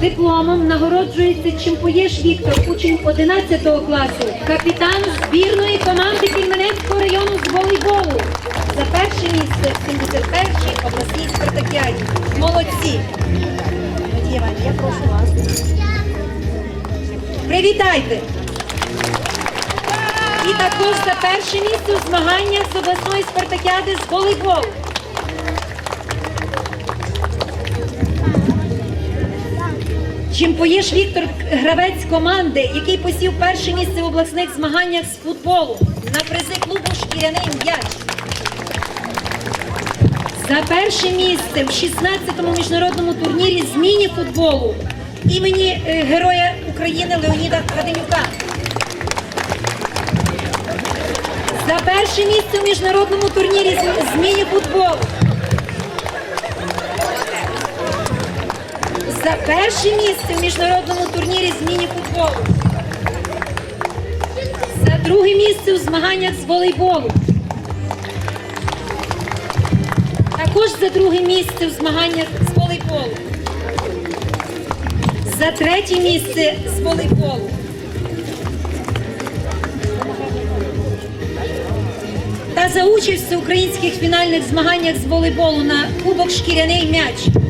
Дипломом нагороджується Чимпоєш Віктор, учень 11 класу, капітан збірної команди Кельменецького району з волейболу. За перше місце в 71-й обласній спартакіаді. Молодці! Надія я прошу вас. Привітайте! І також за перше місце у змаганнях з обласної спартакіади з волейболу. Чимпоєш Віктор гравець команди, який посів перше місце в обласних змаганнях з футболу на призи клубу Шкіряний м'яч. За перше місце в 16-му міжнародному турнірі з міні-футболу імені е, Героя України Леоніда Гаденюка. За перше місце в міжнародному турнірі з міні-футболу. За перше місце в міжнародному турнірі з міні-футболу. За друге місце у змаганнях з волейболу. Також за друге місце у змаганнях з волейболу. За третє місце з волейболу. Та за участь в всеукраїнських фінальних змаганнях з волейболу на Кубок Шкіряний м'яч.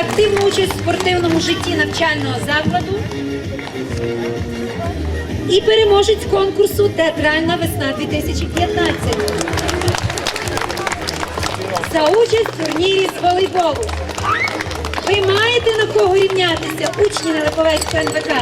Активну участь в спортивному житті навчального закладу і переможець конкурсу Театральна весна 2015. За участь в турнірі з волейболу. Ви маєте на кого рівнятися, учні Нелиповецького НВК?